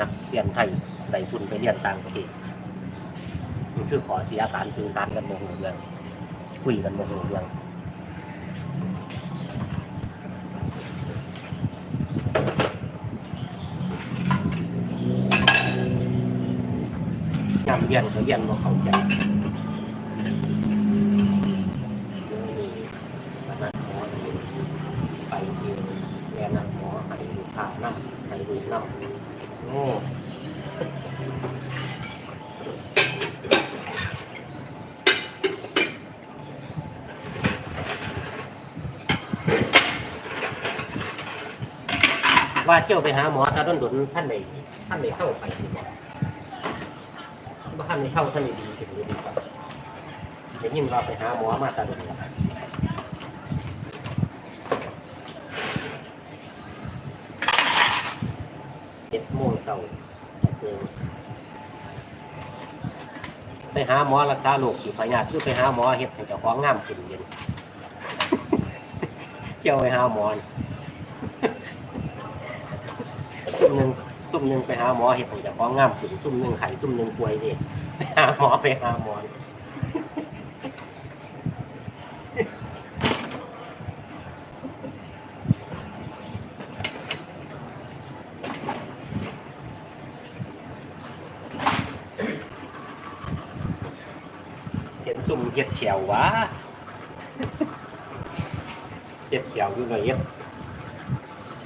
นักเรียนไทยได้ทุนไปเรียนต่างประเทศคือขอเสียการสื่อสารกันโมโหเรื่องคุยกันโมโหเรื่องยำเรียนก็เรียนบ่เข้าใจสนัดหมอนี่ไปเรียนแม่นหมอให้ลูกค้านั่ให้ลูกนั่ โอ้ว่าเที่ยวไปหาหมอถ้าดนดนท่านไหนท่านไหนเข้าไปดีบ่ว่าท่านไหนเข้าท่านไหนดีถึงดีกว่าเดี๋ยวยิ่งเราไปหาหมอมาตาดน จ็ดโมงเช้าไปหาหมอรักษาโรคอยู่พยาธิคือไปหาหมอเฮ็ดให้เจ้าของงามขึ้นเย็นเที่ยวไปหาหมอนซุ่มหนึ่งซุ่มหนึ่งไปหาหมอเห็ดให้เจะฟ้าของงามขึ้นซุ่มหนึ่งไข่ซุ่มหนึ่งป่วยเด็ไปหาหมอไปหาหมอ ซุ่มเห็ดเฉียววะเห็ดเฉียวอยู่เลยเห็ด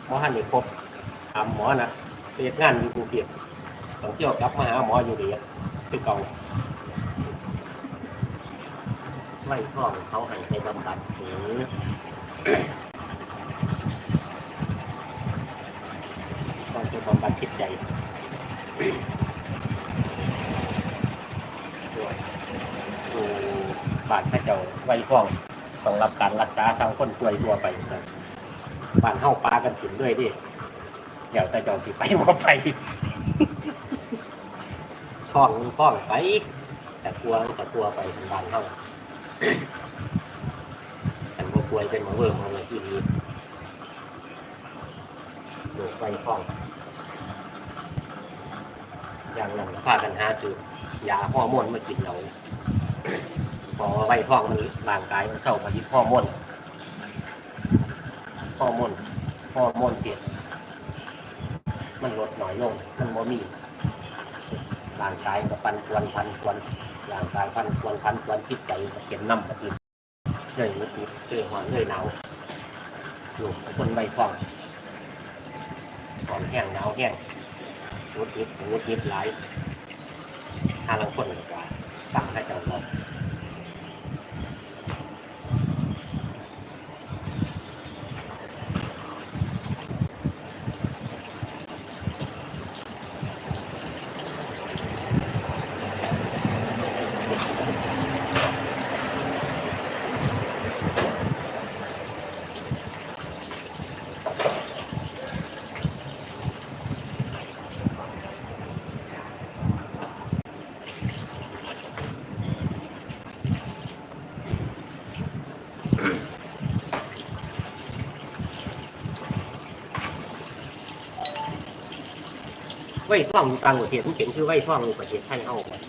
หมอหันนี่ครบถามหมอนะเรียกงานอยู่กรุงเทพต้องเที่ยวกลับมาหาหมออยู่ดีคือเก่าไล่ท้องเขาให้ไปบำบัดหรือต้องไปบำบัดจิตใจด้วยดู บาดพระเจ้าไว้ท้องต้องรับการรักษาสังคนป่วยทั่วไปบ้านเฮาปลากันถึงด้วยดิเดี๋ยวต่เจอสิไปบ่ไปท่องท่องไปแต่กลัวแต่กลัวไปบ้านเท่าแต่บ่กลัวเป็นมาเวิร์มาเลยที่นี้โดดไปท่องอย่างนั้นพากันหาซื้อยาฮอร์โมนมากินเรา พอไว้ท่องมันร่างกายมันเข้าผลิตฮอร์โมนฮอมนฮอมนเปลี่ยนมันลดหน่อยลง มันบ่มีร่างกายก็ปันควรพันควรร่างกายพันควรพันควรจิตใจเก็บน้ำปฏิเลยมุดมิดเลยหอนเลยหนาวอยู่คนใบฟองหอนแห้งหนาวแห้งมุดมิดมุดมิดหลายทางลังคนกว่าตั้งให้เจ้าเรา ไว้ท่องอยู่ต่างประเทศมันเป็นคือไว้ท่องอยู่ประเทศไทยเฮาก่อน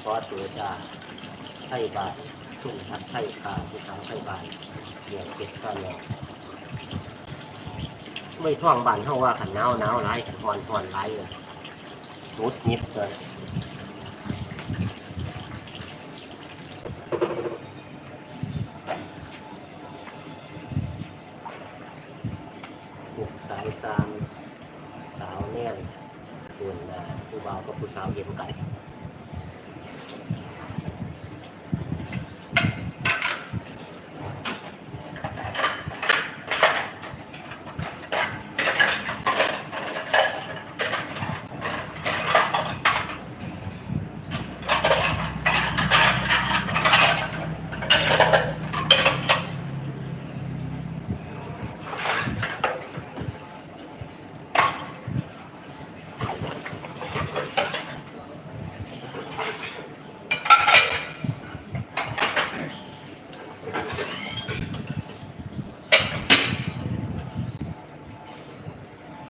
เพราะตัวจะไทยบาททุ่งทัดไทยขาภูเขาไทยบาทเดี่ยวเก็บซ่อนแล้วไว้ท่องบานเฮาว่าขันหนาวหนาวร้ายขันฮอนฮอนร้ายเลยมุดมิดเลยสายซามสาวแน่น ส่วนผู้บ่าวกับผู้สาวเย็นไก่